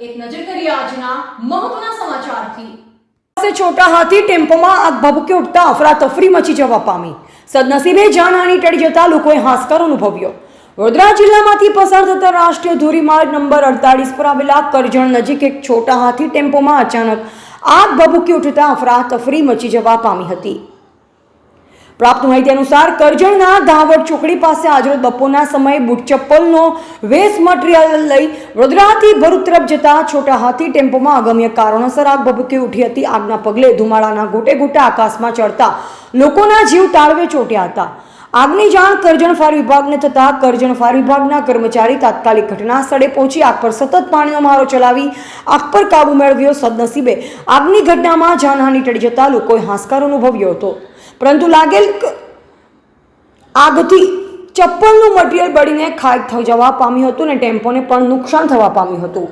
એક નજર કરીએ આજના મહત્વના સમાચારથી. છોટા હાથી ટેમ્પોમાં આગ ભભૂકી ઉઠતા અફરાતફરી મચી જવા પામી. સદનસીબે જાનહાની ટળી જતા લોકોએ હાશકાર અનુભવ્યો. વડોદરા જિલ્લામાંથી પસાર થતા રાષ્ટ્રીય ધોરીમાર્ગ નંબર અડતાલીસ પર આવેલા કરજણ નજીક એક છોટા હાથી ટેમ્પોમાં અચાનક આગ ભભૂકી ઉઠતા અફરાતફરી મચી જવા પામી હતી. પ્રાપ્ત માહિતી અનુસાર કરજણના ધાવડ ચોકડી પાસે આજરોજ બપોરના સમયે બૂટ ચપ્પલનો વેસ્ટ મટીરિયલ લઈ વડોદરાથી ભરૂચ તરફ જતા છોટા હાથી ટેમ્પોમાં અગમ્ય કારણોસર આગ ભભૂકી ઉઠી હતી. આગના પગલે ધુમાડાના ગોટે ગોટા આકાશમાં ચડતા લોકોના જીવ તાળવે ચોટ્યા હતા. આગની જાણ કરજણ ફાયર વિભાગને થતાં કરજણ ફાયર વિભાગના કર્મચારી તાત્કાલિક ઘટના સ્થળે પહોંચી આગ પર સતત પાણીનો મારો ચલાવી આગ પર કાબુ મેળવ્યો સદનસીબે. આગની ઘટનામાં જાનહાની ટળી જતા લોકોએ હાંસકાર અનુભવ્યો હતો. પરંતુ લાગેલ આગથી ચપ્પલનું મટીરિયલ બળીને ખાક થઈ જવા પામ્યું હતું અને ટેમ્પોને પણ નુકસાન થવા પામ્યું હતું.